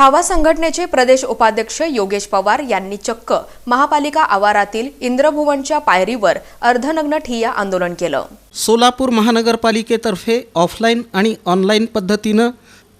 छावा संघटनेचे प्रदेश उपाध्यक्ष योगेश पवार यांनी चक्क महापालिका आवारातील इंद्रभुवनच्या पायरीवर अर्धनग्न ठिय्या आंदोलन केलं. सोलापूर महानगरपालिकेतर्फे ऑफलाईन आणि ऑनलाईन पद्धतीनं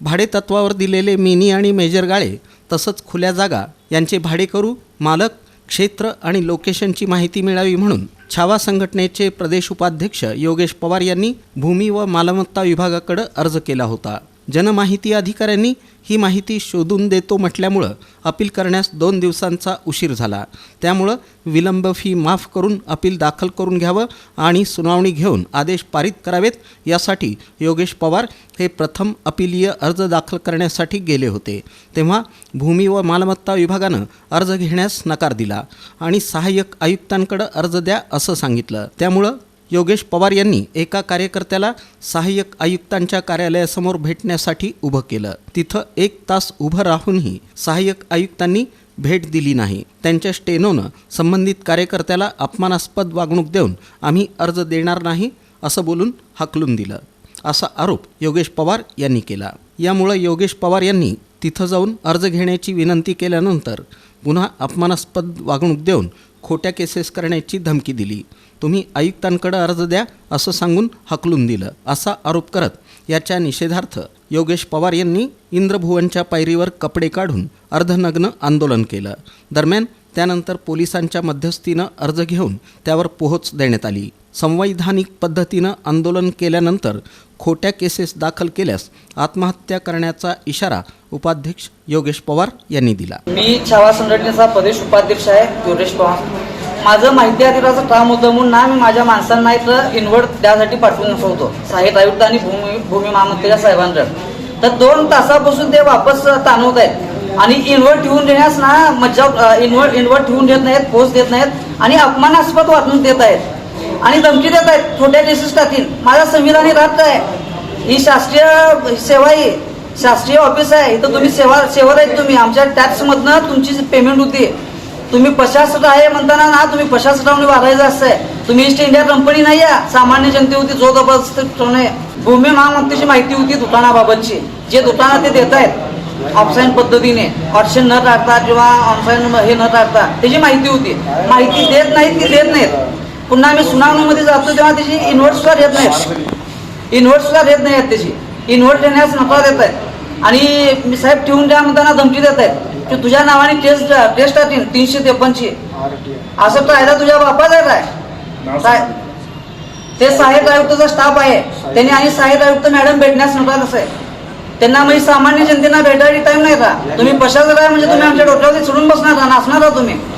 भाडेतत्वावर दिलेले मिनी आणि मेजर गाळे तसंच खुल्या जागा यांचे भाडेकरू मालक क्षेत्र आणि लोकेशनची माहिती मिळावी म्हणून छावा संघटनेचे प्रदेश उपाध्यक्ष योगेश पवार यांनी भूमी व मालमत्ता विभागाकडे अर्ज केला होता. जनमाहिती अधिकाऱ्यांनी ही माहिती शोधून देतो म्हटल्यामुळं अपील करण्यास दोन दिवसांचा उशीर झाला. त्यामुळं विलंब फी माफ करून अपील दाखल करून घ्यावं आणि सुनावणी घेऊन आदेश पारित करावेत यासाठी योगेश पवार हे प्रथम अपिलीय अर्ज दाखल करण्यासाठी गेले होते. तेव्हा भूमी व मालमत्ता विभागानं अर्ज घेण्यास नकार दिला आणि सहाय्यक आयुक्तांकडं अर्ज द्या असं सांगितलं. त्यामुळं योगेश पवार यांनी एका कार्यकर्त्याला सहाय्यक आयुक्तांच्या कार्यालयासमोर भेटण्यासाठी उभं केलं. तिथं एक तास उभं राहूनही सहाय्यक आयुक्तांनी भेट दिली नाही. त्यांच्या स्टेनोनं संबंधित कार्यकर्त्याला अपमानास्पद वागणूक देऊन आम्ही अर्ज देणार नाही असं बोलून हकलून दिलं. असा आरोप योगेश पवार यांनी केला. यामुळं योगेश पवार यांनी तिथं जाऊन अर्ज घेण्याची विनंती केल्यानंतर पुन्हा अपमानास्पद वागणूक देऊन खोट्या केसेस करण्याची धमकी दिली. तुम्ही आयुक्तांकडे अर्ज द्या असं सांगून हकलून दिलं असा आरोप करत याच्या निषेधार्थ योगेश पवार यांनी इंद्रभुवनच्या पायरीवर कपडे काढून अर्धनग्न आंदोलन केलं. दरम्यान त्यानंतर पोलिसांच्या मध्यस्थीनं अर्ज घेऊन त्यावर पोहोच देण्यात आली. संवैधानिक पद्धतीनं आंदोलन केल्यानंतर खोट्या केसेस दाखल केल्यास आत्महत्या करण्याचा इशारा उपाध्यक्ष योगेश पवार यांनी दिला. मी छावा संघटनेचा प्रदेश उपाध्यक्ष आहे योगेश पवार. माझं माहिती अधिकाराचं काम होतं म्हणून ना मी माझ्या माणसांना इथं इन्व्हर्ट त्यासाठी पाठवून होतो साहेब आयुक्त आणि भूमी भूमी महामंत्र्याच्या साहेबांकडे. तर दोन तासापासून ते वापस ताणवत आहेत. आणि इन्व्हर्ट ठेवून देण्यास ना मज्जा इन्व्हर्ट इन्व्हर्ट ठेवून देत नाहीत पोच देत नाहीत आणि अपमानास्पद वाटून देत आहेत. आणि धमकी देत आहेत छोट्या केसेस टाकीन माझा संविधानिक राहत आहे. ही शासकीय सेवा आहे. शासकीय ऑफिस आहे. इथं तुम्ही सेवा सेवा आहेत तुम्ही. आमच्या टॅक्समधनं तुमची पेमेंट होती. तुम्ही पशासट आहे म्हणताना ना तुम्ही पशासटावणी वागायचं असतंय. तुम्ही ईस्ट इंडिया कंपनी नाही या सामान्य जनते होती जो जबरदस्त भूमी महामंत्रीची माहिती होती दुकानाबाबतची. जे दुकानात ते देत आहेत ऑफलाईन पद्धतीने. ऑप्शन न टाकता किंवा ऑनलाईन हे न टाकता त्याची माहिती होती. माहिती देत नाहीत की देत नाहीत. पुन्हा आम्ही सुनावणीमध्ये जातो तेव्हा त्याची इन्व्हर्ट सुद्धा देत नाहीत. इन्व्हर्ट सुद्धा देत नाहीत त्याची. इन्व्हर्ट देण्यास नकार देत आहेत. आणि मी साहेब ठेवून द्या म्हणताना धमकी देत आहेत. की तुझ्या नावाने टेस्ट टेस्ट टाकीन तीनशे त्रेपन्नची. असं कायदा तुझ्या बापाचा आहे काय? काय? ते सहाय्यक आयुक्ताचा स्टाफ आहे. त्यांनी आणि सहाय्यक आयुक्त मॅडम भेटण्यास नकार असं आहे? त्यांना म्हणजे सामान्य जनतेना भेटायची टाइम नाही का? तुम्ही पशाच राहा म्हणजे तुम्ही आमच्या डोक्यावरती सोडून बसणार नाचणार तुम्ही.